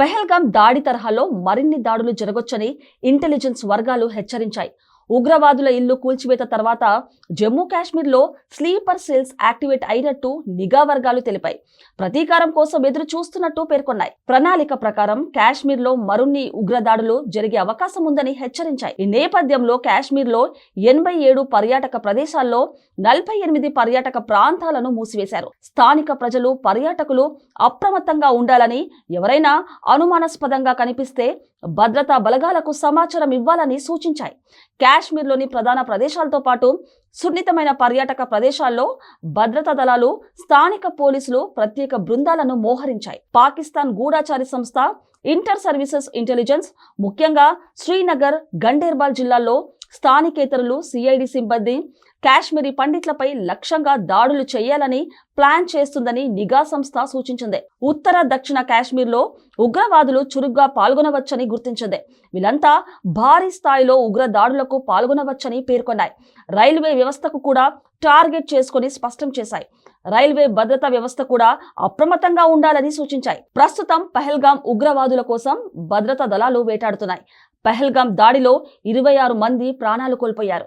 పెహల్గాం దాడి తరహాలో మరిన్ని దాడులు జరగొచ్చని ఇంటెలిజెన్స్ వర్గాలు హెచ్చరించాయి. ఉగ్రవాదుల ఇల్లు కూల్చివేత తర్వాత జమ్మూ కాశ్మీర్లో స్లీపర్ సెల్స్ యాక్టివేట్ అయినట్టు నిఘా వర్గాలు తెలిపాయి. ప్రతీకారం కోసం ఎదురు చూస్తున్నట్టు పేర్కొన్నాయి. ప్రణాళిక ప్రకారం కాశ్మీర్లో మరిన్ని ఉగ్రదాడులు జరిగే అవకాశం ఉందని హెచ్చరించాయి. ఈ నేపథ్యంలో కాశ్మీర్లో ఎనభై ఏడు పర్యాటక ప్రదేశాల్లో నలభై ఎనిమిది పర్యాటక ప్రాంతాలను మూసివేశారు. స్థానిక ప్రజలు పర్యాటకులు అప్రమత్తంగా ఉండాలని ఎవరైనా అనుమానాస్పదంగా కనిపిస్తే భద్రతా బలగాలకు సమాచారం ఇవ్వాలని సూచించాయి. కాశ్మీర్లోని ప్రధాన ప్రదేశాలతో పాటు సున్నితమైన పర్యాటక ప్రదేశాల్లో భద్రతా దళాలు స్థానిక పోలీసులు ప్రత్యేక బృందాలను మోహరించాయి. పాకిస్తాన్ గూఢాచారి సంస్థ ఇంటర్ సర్వీసెస్ ఇంటెలిజెన్స్ ముఖ్యంగా శ్రీనగర్ గండేర్బాల్ జిల్లాల్లో స్థానికేతరులు సిఐడి సిబ్బంది కాశ్మీరీ పండిట్లపై లక్ష్యంగా దాడులు చేయాలని ప్లాన్ చేస్తుందని నిఘా సంస్థ సూచించింది. ఉత్తర దక్షిణ కాశ్మీర్లో ఉగ్రవాదులు చురుగ్గా పాల్గొనవచ్చని గుర్తించింది. వీళ్ళంతా భారీ స్థాయిలో ఉగ్ర దాడులకు పాల్గొనవచ్చని పేర్కొన్నాయి. రైల్వే వ్యవస్థకు కూడా టార్గెట్ చేసుకొని స్పష్టం చేశాయి. రైల్వే భద్రతా వ్యవస్థ కూడా అప్రమత్తంగా ఉండాలని సూచించాయి. ప్రస్తుతం పహల్గాం ఉగ్రవాదుల కోసం భద్రతా దళాలు వేటాడుతున్నాయి. పహల్గాం దాడిలో ఇరవై ఆరు మంది ప్రాణాలు కోల్పోయారు.